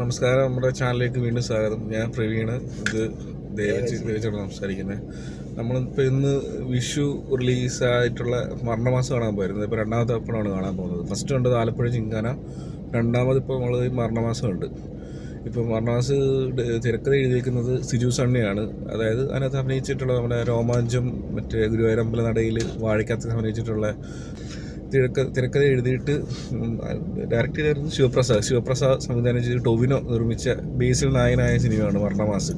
നമസ്കാരം നമ്മുടെ ചാനലിലേക്ക് വീണ്ടും സ്വാഗതം. ഞാൻ പ്രവീണ്. ഇത് ദേവജി ദേവജിയോട് സംസാരിക്കുന്നത്. നമ്മളിപ്പോൾ ഇന്ന് വിഷു റിലീസായിട്ടുള്ള മരണമാസം കാണാൻ പോയിരുന്നത് ഇപ്പോൾ രണ്ടാമത്തെ അപ്പണമാണ് കാണാൻ പോകുന്നത്. ഫസ്റ്റ് കണ്ടത് ആലപ്പുഴ ചിങ്കാന രണ്ടാമത് ഇപ്പോൾ നമ്മൾ മരണമാസം ഉണ്ട് ഇപ്പോൾ മരണമാസ് തിരക്കഥ എഴുതിയിരിക്കുന്നത് സിജു സണ്ണിയാണ്. അതായത് അതിനകത്ത് അഭിനയിച്ചിട്ടുള്ള നമ്മുടെ രോമാഞ്ചം മറ്റേ ഗുരുവായൂരമ്പല നടയിൽ വാഴയ്ക്കകത്ത് അഭിനയിച്ചിട്ടുള്ള തിരക്ക തിരക്കഥ എഴുതിയിട്ട് ഡയറക്റ്റ് ചെയ്തായിരുന്നു ശിവപ്രസാദ് ശിവപ്രസാദ് സംവിധാനം ചെയ്ത് ടോവിനോ നിർമ്മിച്ച ബേസിൽ നായനായ സിനിമയാണ് വർണമാസ്.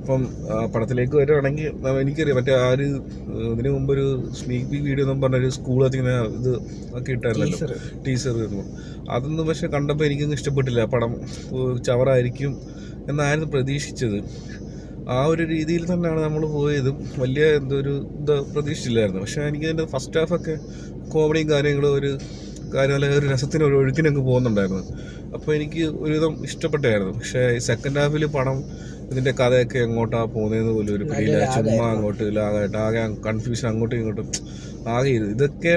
അപ്പം പടത്തിലേക്ക് വരുവാണെങ്കിൽ എനിക്കറിയാം മറ്റേ ആ ഒരു ഇതിന് മുമ്പ് ഒരു സ്നീക്ക് പീക്ക് വീഡിയോ എന്നും പറഞ്ഞൊരു സ്കൂളൊക്കെ ഇങ്ങനെ ഇത് ഒക്കെ ഇട്ടായിരുന്നല്ലോ. ടീച്ചർ അതൊന്നും പക്ഷെ കണ്ടപ്പോൾ എനിക്കൊന്നും ഇഷ്ടപ്പെട്ടില്ല. പടം ചവറായിരിക്കും എന്നായിരുന്നു പ്രതീക്ഷിച്ചത്. ആ ഒരു രീതിയിൽ തന്നെയാണ് നമ്മൾ പോയതും വലിയ എന്തൊരു ഇതോ പ്രതീക്ഷിച്ചില്ലായിരുന്നു. പക്ഷേ എനിക്ക് അതിന്റെ ഫസ്റ്റ് ഹാഫൊക്കെ കോമഡിയും കാര്യങ്ങളും ഒരു കാര്യം അല്ലെങ്കിൽ ഒരു രസത്തിന് ഒരു ഒഴുക്കിനൊക്കെ പോകുന്നുണ്ടായിരുന്നു. അപ്പോൾ എനിക്ക് ഒരുവിധം ഇഷ്ടപ്പെട്ടായിരുന്നു. പക്ഷേ ഈ സെക്കൻഡ് ഹാഫിൽ പടം ഇതിന്റെ കഥയൊക്കെ എങ്ങോട്ടാ പോകുന്നതെന്ന് പോലും ഒരു പിടിയില്ല. ചുമ്മാ അങ്ങോട്ട് ലാഗായിട്ട് ആകെ കൺഫ്യൂഷൻ അങ്ങോട്ടും ഇങ്ങോട്ടും ആകെ ഇത് ഇതൊക്കെ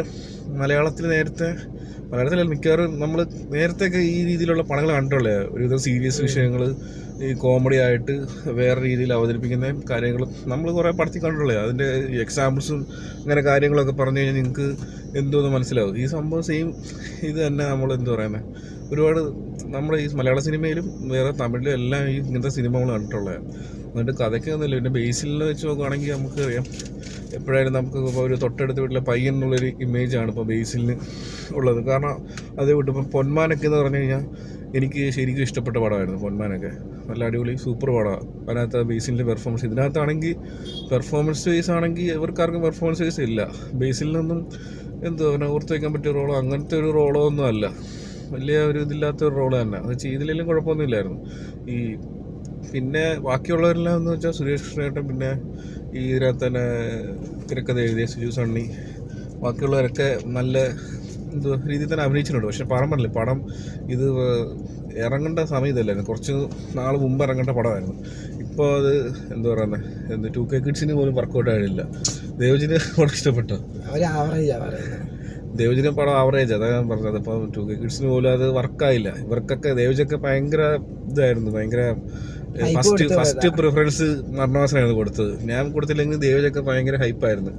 മലയാളത്തിൽ നേരത്തെ മലയാളത്തിലല്ല മിക്കവാറും നമ്മൾ നേരത്തെയൊക്കെ ഈ രീതിയിലുള്ള പടങ്ങൾ കണ്ടിട്ടുള്ളേ ഒരുവിധം സീരിയസ് വിഷയങ്ങൾ ഈ കോമഡി ആയിട്ട് വേറെ രീതിയിൽ അവതരിപ്പിക്കുന്ന കാര്യങ്ങൾ നമ്മൾ കുറേ പഠിച്ചു കണ്ടിട്ടുള്ളത് അതിന്റെ എക്സാമ്പിൾസും അങ്ങനെ കാര്യങ്ങളൊക്കെ പറഞ്ഞു കഴിഞ്ഞാൽ നിങ്ങൾക്ക് എന്തോന്ന് മനസ്സിലാവും. ഈ സംഭവം സെയിം ഇത് തന്നെ നമ്മൾ എന്ത് പറയുന്നത് ഒരുപാട് നമ്മുടെ ഈ മലയാള സിനിമയിലും വേറെ തമിഴിലും എല്ലാം ഈ ഇങ്ങനത്തെ സിനിമകൾ കണ്ടിട്ടുള്ളത് എന്നിട്ട് കഥയ്ക്കൊന്നുമില്ല പിന്നെ ബേസിൽ വെച്ച് നോക്കുകയാണെങ്കിൽ നമുക്കറിയാം. എപ്പോഴായാലും നമുക്ക് ഇപ്പോൾ ഒരു തൊട്ടടുത്ത് വീട്ടിലെ പയ്യൻ എന്നുള്ളൊരു ഇമേജാണ് ഇപ്പോൾ ബേസിലിന് ഉള്ളത്. കാരണം അതേ വിട്ട്. ഇപ്പം പൊന്മാനൊക്കെ എന്ന് പറഞ്ഞു കഴിഞ്ഞാൽ എനിക്ക് ശരിക്കും ഇഷ്ടപ്പെട്ട പടമായിരുന്നു പൊന്മാനൊക്കെ. നല്ല അടിപൊളി സൂപ്പർ പടമാണ് അതിനകത്ത് ബേസിലിന്റെ പെർഫോമൻസ് ഇതിനകത്താണെങ്കിൽ പെർഫോമൻസ് വൈസ് ആണെങ്കിൽ ഇവർക്കാർക്കും പെർഫോമൻസ് വൈസ് ഇല്ല. ബേസിൽ നിന്നും എന്തോ അവനെ ഓർത്ത് വയ്ക്കാൻ പറ്റിയ റോളോ അങ്ങനത്തെ ഒരു റോളോ ഒന്നും അല്ല. വലിയ ഒരു ഇതില്ലാത്ത ഒരു റോൾ തന്നെ. അത് ചെയ്തില്ലെങ്കിലും കുഴപ്പമൊന്നുമില്ലായിരുന്നു. ഈ പിന്നെ ബാക്കിയുള്ളവരെല്ലാം എന്ന് വെച്ചാൽ സുരേഷ് കൃഷ്ണേട്ടൻ പിന്നെ ഈ ഇതിനകത്ത് തന്നെ തിരക്കഥ എഴുതിയ സുജു സണ്ണി. ബാക്കിയുള്ളവരൊക്കെ നല്ല എന്തോ രീതിയിൽ തന്നെ അഭിനയിച്ചിട്ടുണ്ട്. പക്ഷെ പടം പറഞ്ഞില്ല പടം ഇത് ഇറങ്ങേണ്ട സമയത്തല്ലായിരുന്നു കുറച്ച് നാൾ മുമ്പ് ഇറങ്ങേണ്ട പടമായിരുന്നു. ഇപ്പോൾ അത് എന്താ പറയുന്നത് എന്ത് ടു കെ കിഡ്സിന് പോലും വർക്കൗട്ട് ആയില്ല ദേവജിന് വളരെ ഇഷ്ടപ്പെട്ടു? അവർ ആവറേജ് പറയുന്നത്. ദേവജിനെ പടം ആവറേജ് അതാ ഞാൻ പറഞ്ഞത്. ഇപ്പം ടു കെ കിഡ്സിന് പോലും അത് വർക്കായില്ല ഇവർക്കൊക്കെ ദേവജൊക്കെ ഭയങ്കര ഇതായിരുന്നു ഭയങ്കര ഫസ്റ്റ് ഫസ്റ്റ് പ്രിഫറൻസ് മരണവാസനായിരുന്നു കൊടുത്തത്. ഞാൻ കൊടുത്തില്ലെങ്കിൽ ദേവജൊക്കെ ഭയങ്കര ഹൈപ്പായിരുന്നു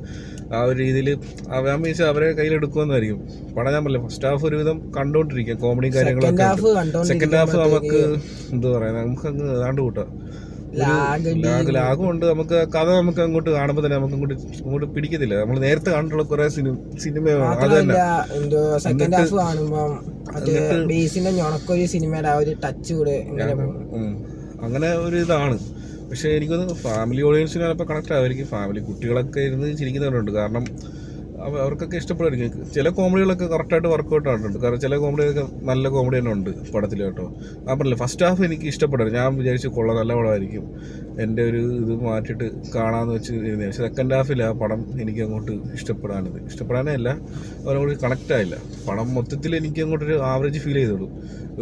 ആ ഒരു രീതിയിൽ ഞാൻ മീൻസ് അവരെ കയ്യിലെടുക്കുമെന്നായിരിക്കും പടം ഞാൻ പറഞ്ഞില്ല ഫസ്റ്റ് ഹാഫ് ഒരുവിധം കണ്ടോണ്ടിരിക്കുക കോമഡി കാര്യങ്ങളൊക്കെ സെക്കൻഡ് ഹാഫ് നമുക്ക് എന്താ പറയാ നമുക്ക് അങ്ങ് ഏതാണ്ട് കൂട്ടാം. ലാഗ് ഉണ്ട് നമുക്ക് കഥ നമുക്ക് അങ്ങോട്ട് കാണുമ്പോൾ തന്നെ നമുക്ക് അങ്ങോട്ട് അങ്ങോട്ട് പിടിക്കത്തില്ല. നമ്മൾ നേരത്തെ കണ്ടിട്ടുള്ള കുറെ സിനിമ സിനിമയാണ് അത് തന്നെ. മാത്രമല്ല എന്തോ സെക്കൻഡ് ഹാഫ് കാണുമ്പം മറ്റേ എന്നിട്ട് ബേസിന്റെ ഞൊണക്കൊരു സിനിമയുടെ ആ ഒരു ടച്ച് കൂടെ ഇങ്ങനെ പോകും. ഉം. അങ്ങനെ ഒരു ഇതാണ്. പക്ഷെ എനിക്കൊന്ന് ഫാമിലി ഓഡിയൻസിന് ചിലപ്പോൾ കണക്ട് ആയിരിക്കും ഫാമിലി കുട്ടികളൊക്കെ ഇരുന്ന് ചിരിക്കുന്നവരുണ്ട്. കാരണം അവർക്കൊക്കെ ഇഷ്ടപ്പെടുമായിരിക്കും. ചില കോമഡികളൊക്കെ കറക്റ്റായിട്ട് വർക്കൗട്ട് ആയിട്ടുണ്ട്. കാരണം ചില കോമഡിയൊക്കെ നല്ല കോമഡി തന്നെ ഉണ്ട് പടത്തിൽ കേട്ടോ. ഞാൻ പറഞ്ഞില്ല ഫസ്റ്റ് ഹാഫ് എനിക്ക് ഇഷ്ടപ്പെടുന്നു ഞാൻ വിചാരിച്ചു കൊള്ള നല്ല പടമായിരിക്കും. എന്റെ ഒരു ഇത് മാറ്റിയിട്ട് കാണാമെന്ന് വെച്ച് ഇരുന്നേ. സെക്കൻഡ് ഹാഫിൽ ആ പടം എനിക്ക് അങ്ങോട്ട് ഇഷ്ടപ്പെടാനത്. ഇഷ്ടപ്പെടാനേ അല്ല അവരങ്ങോട്ട് കണക്റ്റ് ആയില്ല. പടം മൊത്തത്തിൽ എനിക്ക് അങ്ങോട്ടൊരു ആവറേജ് ഫീൽ ചെയ്തോളൂ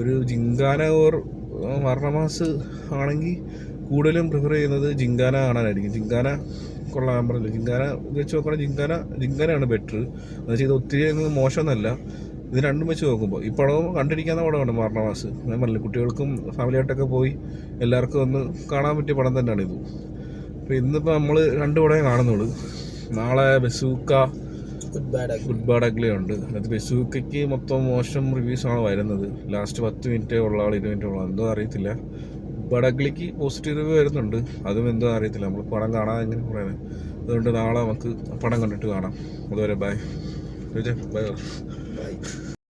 ഒരു ജിങ്കാന ഓർ വർണമാസ് ആണെങ്കിൽ കൂടുതലും പ്രിഫർ ചെയ്യുന്നത് ജിങ്കാന കാണാനായിരിക്കും. ജിങ്കാന കൊള്ളാൻ പറഞ്ഞു ജിങ്കാന വെച്ച് നോക്കുകയാണെങ്കിൽ ജിങ്കാന ജിങ്കാനാണ് ബെറ്റർ വെച്ചാൽ ഇത് ഒത്തിരി അങ്ങ് മോശമൊന്നല്ല. ഇത് രണ്ടും വെച്ച് നോക്കുമ്പോൾ ഈ പടവും കണ്ടിരിക്കാവുന്ന പടമാണ് മാർണവാസ്. ഞാൻ പറഞ്ഞില്ല കുട്ടികൾക്കും ഫാമിലിയായിട്ടൊക്കെ പോയി എല്ലാവർക്കും ഒന്ന് കാണാൻ പറ്റിയ പടം തന്നെയാണ് ഇത്. അപ്പോൾ ഇന്നിപ്പോൾ നമ്മൾ രണ്ട് പടമേ കാണുന്നുള്ളൂ. നാളെ ബസൂക്ക ഗുഡ് ബാഡ് അഗ്ലി ഉണ്ട് അത് ബസൂക്കയ്ക്ക് മൊത്തം മോശം റിവ്യൂസ് ആണ് വരുന്നത്. ലാസ്റ്റ് പത്ത് മിനിറ്റേ ഉള്ള ആൾ ഇരുപത് മിനിറ്റ് ഉള്ള എന്തോ അറിയത്തില്ല. അഗ്ലിക്ക് പോസിറ്റീവ് റിവ്യൂ വരുന്നുണ്ട്. അതും എന്തോ അറിയത്തില്ല. നമ്മൾ പടം കാണാൻ എങ്ങനെ പറയുന്നത് അതുകൊണ്ട് നാളെ നമുക്ക് പടം കണ്ടിട്ട് കാണാം. അതുവരെ ബൈ ബൈ